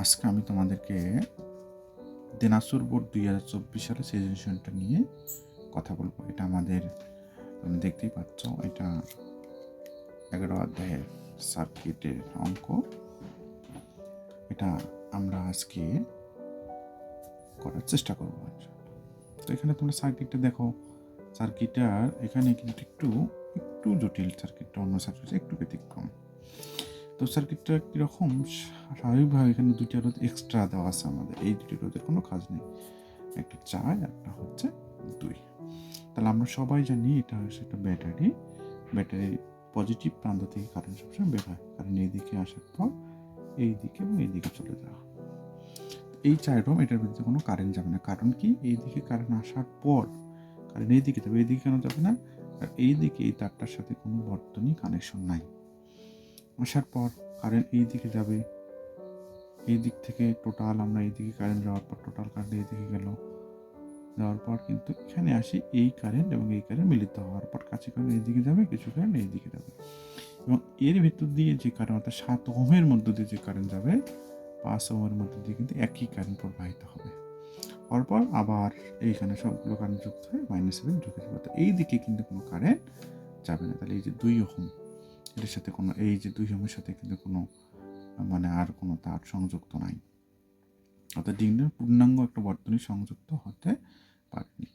আজকে আমি তোমাদেরকে দিনাজপুর বোর্ড দুই হাজার চব্বিশ সালে সেজেশনটা নিয়ে কথা বলব। এটা আমাদের, তুমি দেখতেই পাচ্ছ, এটা এগারো অধ্যায়ের সার্কিটের অঙ্ক। এটা আমরা আজকে করার চেষ্টা করব তো এখানে তোমরা সার্কিটটা দেখো। সার্কিটার এখানে কিন্তু একটু একটু জটিল সার্কিটটা অন্য সার্কিট একটু ব্যতিক্রম। তো সার্কিটটা কীরকম? স্বাভাবিকভাবে এখানে দুইটা রোদ এক্সট্রা দেওয়া আছে আমাদের। এই দুটি রোদের কোনো কাজ নেই। একটা চার, একটা হচ্ছে দুই। তাহলে আমরা সবাই জানি এটা হচ্ছে একটা ব্যাটারি। ব্যাটারি পজিটিভ প্রান্ত থেকে কারেন্ট সবসময় বের হয়। কারণ এইদিকে আসার পর এই দিকে এবং এই দিকে চলে যাওয়া। এই চাইরম এটার ভিতরে কোনো কারেন্ট যাবে না। কারণ কি? এই দিকে কারেন্ট আসার পর কারণ এই দিকে যাবে এই দিকে কেন যাবে না? আর এই দিকে এই তারটার সাথে কোনো বর্তনী কানেকশন নাই। আসার পর কারেন্ট এই দিকে যাবে। এই দিক থেকে টোটাল আমরা এই দিকে কারেন্ট যাওয়ার পর টোটাল কারেন্ট এই দিকে গেল। যাওয়ার পর কিন্তু এখানে আসি এই কারেন্ট এবং এই কারেন্ট মিলিত হওয়ার পর কাছে কারেন্ট এই দিকে যাবে, কিছু কারেন্ট এই দিকে যাবে। এবং এর ভিতর দিয়ে যে কারেন্ট অর্থাৎ সাত ওহমের মধ্য দিয়ে যে কারেন্ট যাবে, পাঁচ ওহমের মধ্য দিয়ে কিন্তু একই কারেন্ট প্রবাহিত হবে। হওয়ার পর আবার এইখানে সবগুলো কারেন্ট যুক্ত হয়ে মাইনাস সেভেন ঢুকে যাবে। এই দিকে কিন্তু কোনো কারেন্ট যাবে না। তাহলে এই যে দুই ওহম এটার সাথে কোনো, এই যে দুই ওহমের সাথে কিন্তু কোনো মানে আর কোনো তার সংযুক্ত নাই। অর্থাৎ ডিগ্রির পূর্ণাঙ্গ একটা বর্তনী সংযুক্ত হতে পারেনি।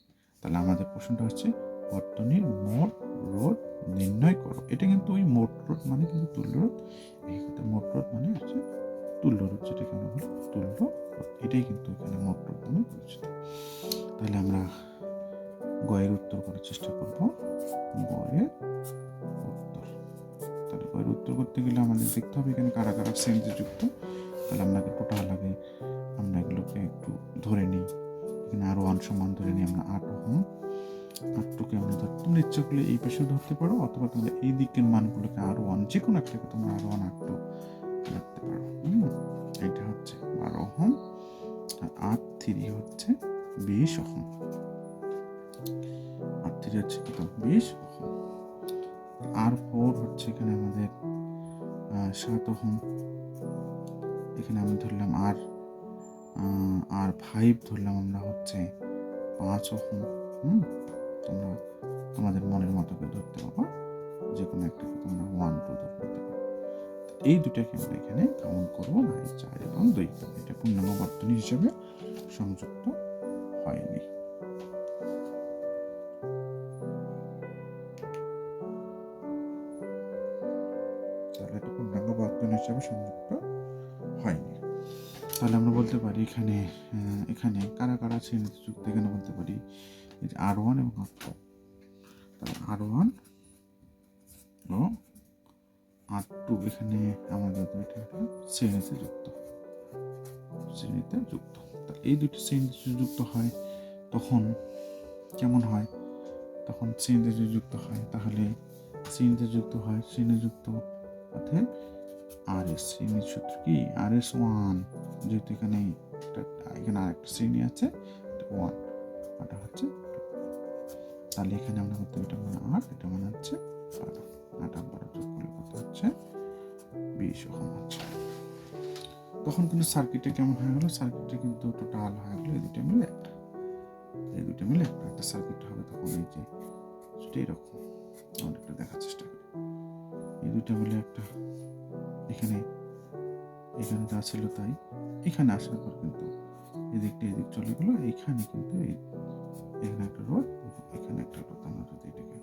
তাহলে আমাদের প্রশ্নটা হচ্ছে, বর্তনীর মোট রোধ নির্ণয় করো। এটা কিন্তু ওই মোট রোধ মানে কিন্তু তুল্য রোধ। এই ক্ষেত্রে মোট রোধ মানে হচ্ছে তুল্য রোধ, যেটাকে আমরা বলি তুল্য রোধ। এটাই কিন্তু এখানে মোট রোধ নামে পরিচিত। তাহলে আমরা গয়ের উত্তর করার চেষ্টা করব। গয়ের উত্তর করতে গেলে আমাদের দেখতে হবে এখানে কারা কারা সেন্সে যুক্ত। তাহলে আপনাকে টোটাল আগে আমরা এগুলোকে একটু ধরে নিই। এখানে আরও ওয়ান সমান ধরে নিই আমরা আট ওহম। আটটুকে আমরা ধর তুমি ইচ্ছা করলে এই পাশে ধরতে পারো, অথবা তোমরা এই দিকের মানগুলোকে আরও ওয়ান যে কোনো একটাকে তোমরা আরও ওয়ান আটটু রাখতে পারো। এইটা হচ্ছে বারো ওহম, আর আট থ্রি হচ্ছে বিশ ওহম। আট থ্রি হচ্ছে কত? বিশ আর ফোর হচ্ছে এখানে আমাদের সাত ওহম এখানে আমি ধরলাম আর আর ফাইভ ধরলাম আমরা হচ্ছে পাঁচ ওহম। হুম? তোমরা তোমাদের মনের মতো করে ধরতে পারো। যে কোনো একটাকে তোমরা ওয়ান টু ধরতে পারো। এই দুটাকে আমরা এখানে কাউন্ট করব না চার এবং দুই। এটা পূর্ণাঙ্গ বর্তনী হিসেবে সংযুক্ত হয়নি। এখানে এখানে কারা কারা শ্রেণীতে যুক্ত এখানে বলতে পারি। আর ওয়ান এবং টু তাহলে আর ওয়ান ও আর টু এখানে আমাদের এটা একটা শ্রেণীতে যুক্ত। শ্রেণীতে যুক্ত। তা এই দুটি শ্রেণীতে যুক্ত হয়, তখন কেমন হয়? তখন শ্রেণীতে যুক্ত হয়, তাহলে শ্রেণীতে যুক্ত হয় শ্রেণীযুক্ত অর্থাৎ আর এস শ্রেণির সূত্র কি? আর এস ওয়ান যেহেতু এখানে এখানে আর একটা শ্রেণি আছে ওয়ান ওটা হচ্ছে তাহলে এখানে আমরা করতে এটা মানে আট এটা মানে হচ্ছে বারো। আট বারো যোগ করলে কত হচ্ছে? বিশ ওহম হচ্ছে। তখন কিন্তু সার্কিটটা কেমন হয়ে গেল? সার্কিটটা কিন্তু টোটাল হয়ে গেলো এই দুটো মিলে একটা। এই দুটো মিলে একটা একটা সার্কিট হবে তখন এই যে সেটা এরকম। আমরা একটু দেখার চেষ্টা করি। এই দুটো মিলে একটা। এখানে এখানে যা ছিল তাই, এখানে আসার পর কিন্তু এদিকটা এদিক চলে গেলো এইখানে কিন্তু এখানে একটা রোড এখানে একটা রোড আমরা যদি এটাকে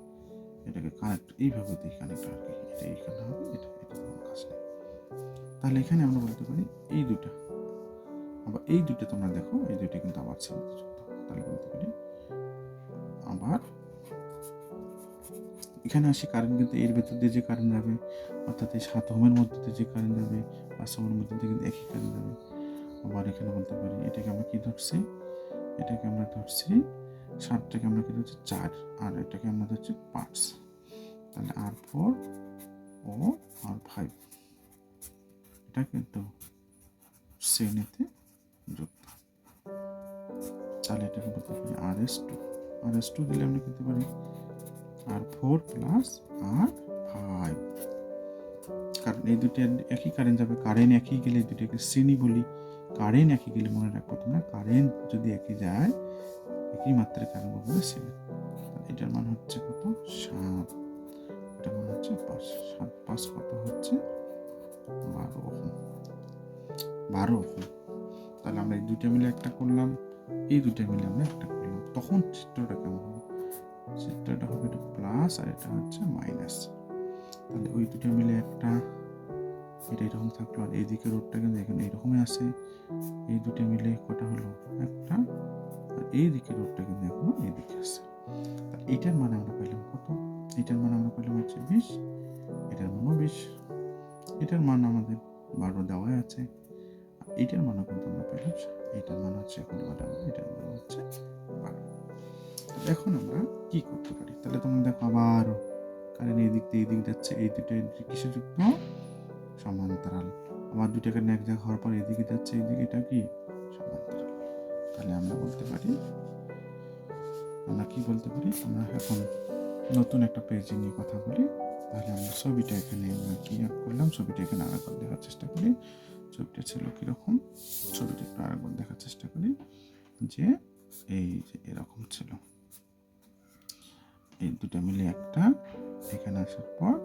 এটাকে কানেক্ট এইভাবে দিই কানেক্ট আর কি, এটা এইখানে হবে, এটা এটা কোনো কাজ নেই। তাহলে এখানে আমরা বলতে পারি এই দুটা আবার এই দুটো তোমরা দেখো, এই দুটো কিন্তু আবার যুক্ত তাহলে বলতে পারি আবার এখানে আসি কারেন্ট কিন্তু এর ভেতর দিয়ে যে কারেন্ট যাবে, অর্থাৎ এই সাত হোমের মধ্যে দিয়ে যে কারেন্ট যাবে, পাঁচ হোমের মধ্যে দিয়ে কিন্তু একই কারেন্ট যাবে। আবার এখানে বলতে পারি, এটাকে আমরা কী ধরছি? এটাকে আমরা ধরছি, সাতটাকে আমরা কি ধরছি? চার, আর এটাকে আমরা ধরছি পাঁচ। তাহলে আর ফোর ও আর ফাইভ। এটা কিন্তু শ্রেণীতে যুক্ত। তাহলে এটাকে বলতে পারি R S two. R S two দিলে আমরা করতে পারি R four plus R five কারণ এই দুটো একই কারেন্ট যাবে কারেন্ট একই গেলে দুটোকে শ্রেণি বলি। কারেন্ট একই গেলে মনে রাখব তোমরা কারেন্ট যদি একই যায়, একই মাত্রায় কারেন্ট বলবে সেভেন এটার মান হচ্ছে কত? সাত। এটার মান হচ্ছে পাঁচ, সাত, পাঁচ কত হচ্ছে? বারো বারো তাহলে আমরা এই দুটো মিলে একটা করলাম, এই দুটো মিলে আমরা একটা করলাম। তখন চিত্রটা কেমন হবে? চিত্রটা হবে এটা প্লাস আর এটা হচ্ছে মাইনাস তাহলে ওই দুটো মিলে একটা এটা এরকম থাকল আর এইদিকে রোডটা কিন্তু এখানে এরকমই আছে। এই দুটো মিলে কটা হলো? একটা। আর এই দিকে রোডটা কিন্তু এখনও এইদিকে আছে। তা এটার মানে আমরা পেলাম কত? এটার মানে আমরা পেলাম হচ্ছে বিশ। এটার মানও বিশ। এটার মান আমাদের বারো দেওয়াই আছে। এটার মানও কিন্তু আমরা পেলাম এটার মান হচ্ছে এখন বারো। এটার মান হচ্ছে এখন আমরা কি করতে পারি? তাহলে তোমরা দেখো আবার কারেন্ট এই দিক দিয়ে এই দিক যাচ্ছে, এই দুটো কিসে যুক্ত? সমান্তরাল। আবার দুটো এক জায়গা হওয়ার পর এদিকে যাচ্ছে এইদিকে এটা কি? সমান্তরাল। তাহলে আমরা বলতে পারি, আমরা কি বলতে পারি? আমরা এখন নতুন একটা পেজে নিয়ে কথা বলি। তাহলে আমরা ছবিটা এখানে আমরা কি আঁক করলাম? ছবিটা এখানে আরেকবার দেখার চেষ্টা করি। ছবিটা ছিল কীরকম? ছবিটা একটু আরেকবার দেখার চেষ্টা করি যে এই যে এরকম ছিল। এই দুটো মিলে একটা। এখানে আসার পর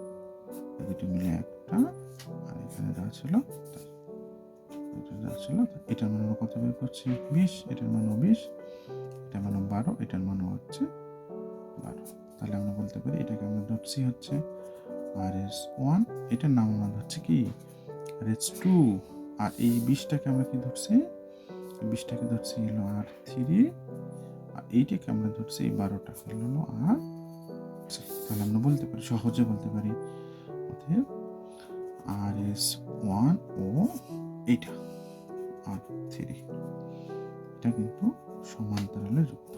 দুটো মিলে একটা। আর এখানে যা ছিল এটা যা ছিল এটার মান কত বের করছি? বিশ। এটার মানও বিশ। এটার মানও বারো। এটার মানও হচ্ছে বারো। তাহলে আমরা বলতে পারি এটাকে আমরা ধরছি হচ্ছে আর এস ওয়ান এটার নাম আমরা ধরছি কি? আর এস টু আর এই বিশটাকে আমরা কি ধরছি? বিশটাকে ধরছি হলো আর থ্রি আর এইটাকে আমরা ধরছি এই বারোটা। হলো আর। তাহলে আমরা বলতে পারি, সহজে বলতে পারি। অতএব আর এস ওয়ান ও এইটা আর থ্রি এটা কিন্তু সমান্তরালে যুক্ত।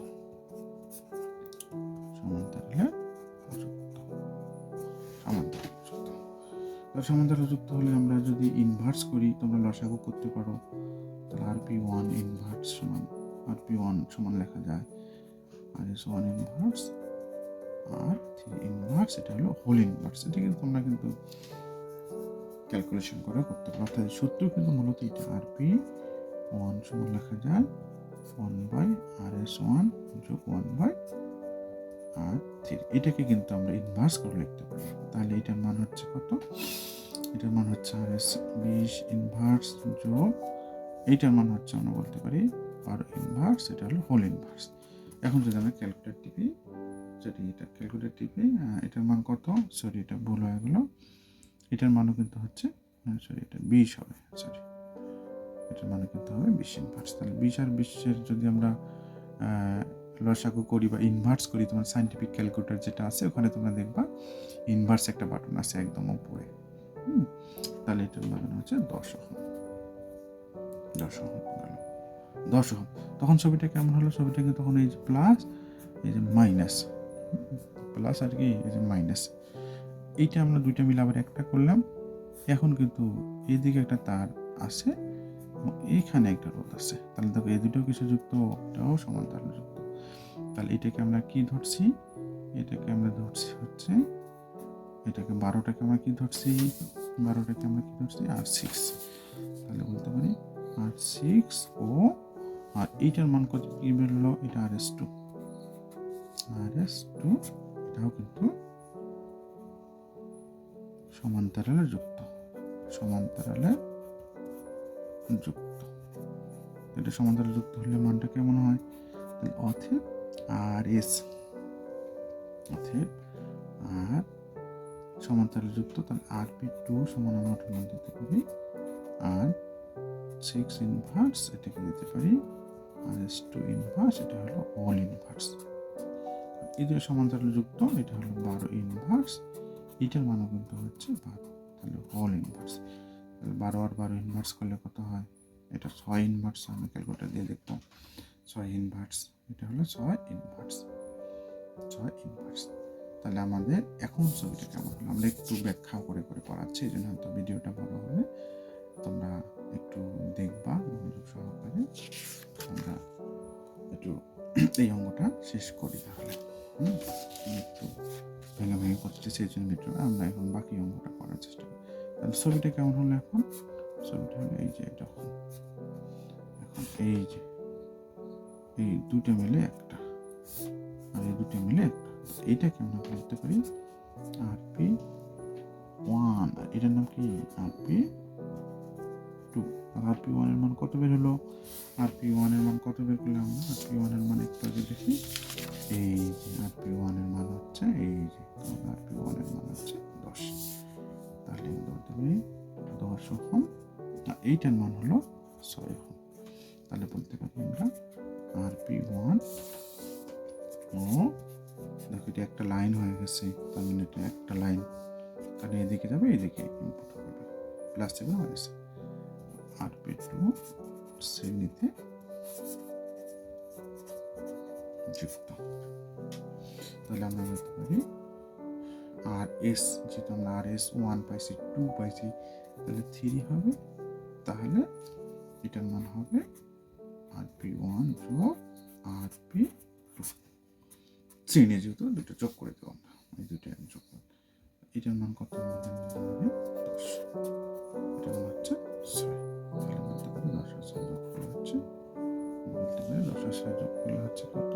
সমান্তরালে সমান্তরালে যুক্ত। সমান্তরালে যুক্ত হলে আমরা যদি ইনভার্স করি, তোমরা লসাগু করতে পারো। তাহলে আর পি ওয়ান ইনভার্স সমান আর পি ওয়ান সমান লেখা যায়। R S one inverse R three inverse এটা হলো হোল ইনভার্স এটা কিন্তু তোমরা কিন্তু ক্যালকুলেশন করে করতে পারো। অর্থাৎ সূত্র কিন্তু মূলত এটা আর পি ওয়ান সমান লেখা যায় one by R S one যোগ ওয়ান বাই আর থ্রি এটাকে কিন্তু আমরা ইনভার্স করে লিখতে পারি। তাহলে এটার মান হচ্ছে কত? এটার মান হচ্ছে আর এস বিশ ইনভার্স যোগ এইটার মান হচ্ছে আমরা বলতে পারি বারো ইনভার্স এটা হলো হোল ইনভার্স এখন যদি আমরা ক্যালকুলেট টিপি যদি এটা ক্যালকুলেট টিপি এটার মান কত? সরি এটা ভুল হয়ে গেল। এটার মানও কিন্তু হচ্ছে সরি এটা বিশ হবে সরি এটার মানে কিন্তু হবে বিশ ইনভার্স তাহলে বিশ আর বিশের যদি আমরা লসাগু করি বা ইনভার্স করি তোমার সাইন্টিফিক ক্যালকুলেটর যেটা আছে ওখানে তোমরা দেখবা ইনভার্স একটা বাটন আছে একদম উপরে। হুম, তাহলে এটার বাটন হচ্ছে দশ ওহম। দশ ওহম দশ ওহম। তখন ছবিটা কেমন হলো? ছবিটা কিন্তু তখন এই যে প্লাস এই যে মাইনাস প্লাস আর কি, এই যে মাইনাস এইটা আমরা দুইটা মিলে আবার একটা করলাম। এখন কিন্তু এইদিকে একটা তার আছে এইখানে একটা রোধ আছে। তাহলে দেখো, এই দুটো কিছু যুক্ত? এটাও সমান্তরাল যুক্ত। তাহলে এটাকে আমরা কি ধরছি? এটাকে আমরা ধরছি হচ্ছে, এটাকে বারোটাকে আমরা কি ধরছি? বারোটাকে আমরা কি ধরছি? আর সিক্স তাহলে বলতে পারি আর সিক্স ও, আর এইটার মান কত? কি বেরোলো? এটা R S two S two এটাও কিন্তু সমান্তরালে যুক্ত সমান্তরালে যুক্ত। এটা সমান্তরালে যুক্ত হলে মানটা কেমন হয়? তাহলে অথেব আর এস। অথেব আর সমান্তরালে যুক্ত, তাহলে আর পি টু সমান আমরা মান দিতে পারি। আর সিক্স ইনভার্স এটাকে দিতে পারি। আর এস টু ইনভার্স এটা হলো অল ইনভার্স এই সমান্তরালে যুক্ত, এটা হলো বারো ইনভার্স এটার মানও কিন্তু হচ্ছে বারো, তাহলে হল ইনভার্স তাহলে বারো আর বারো ইনভার্স করলে কত হয়? এটা ছয় ইনভার্স আমি ক্যালকুলেটার দিয়ে দেখব। ছয় ইনভার্স এটা হলো ছয় ইনভার্স ছয় ইনভার্স তাহলে আমাদের এখন ছবিটা কেমন হলো? আমরা একটু ব্যাখ্যা করে করে পড়াচ্ছি এই জন্য হয়তো ভিডিওটা বড় হবে। তোমরা একটু দেখবা, মনোযোগ সহকারে। আমরা একটু এই অঙ্গটা শেষ করি তাহলে। ভেঙে ভেঙে করতে সেই জন্য ভিডিও আমরা এখন বাকি অঙ্কটা করার চেষ্টা করি। তাহলে ছবিটা কেমন হলো এখন? ছবিটা হলো এই যে এরকম এই যে, এই দুটো মিলে একটা। আর এই দুটো মিলে একটা। এইটাকে আমরা বলতে পারি? আরপি ওয়ান আর এটার নাম কি? আরপি টু আরপি ওয়ানের মান কত বের হলো? আরপি ওয়ানের মান কত বের করলাম আরপি ওয়ানের মান একটু আগে দেখি। এই যে আরপি ওয়ানের মান হচ্ছে, এই যে আরপি ওয়ানের মান হচ্ছে দশ। তাহলে আমরা বলতে পারি দশ ওহম। আর এইটার মান হলো ছয় ওহম। তাহলে বলতে পারি আমরা আরপি ওয়ান ও, দেখো এটা একটা লাইন হয়ে গেছে, তার মানে এটা একটা লাইন তাহলে এদিকে যাবে, এদিকে ইনপুট হবে। প্লাস চিহ্ন হয়ে গেছে আরপি টু শ্রেণীতে যুক্ত তাহলে আমরা বলতে পারি। আর এস যেহেতু আমরা আর এস ওয়ান পাইছি টু পাইছি, তাহলে থ্রি হবে। তাহলে এটার মান হবে আর পি ওয়ান যোগ আর পি টু শ্রেণি যেহেতু দুটো যোগ করে দেবো আমরা, এই দুটো যোগ করে এটার মান কত হবে? দশ। এটার মান হচ্ছে ছয়। তাহলে বলতে পারি দশ আর যোগ করলে হচ্ছে বলতে পারি দশ আর যোগ করলে হচ্ছে কত?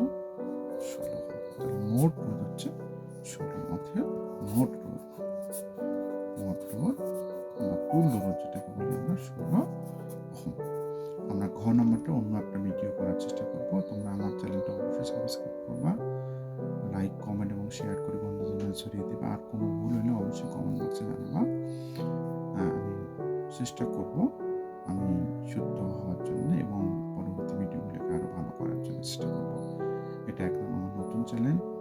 আমার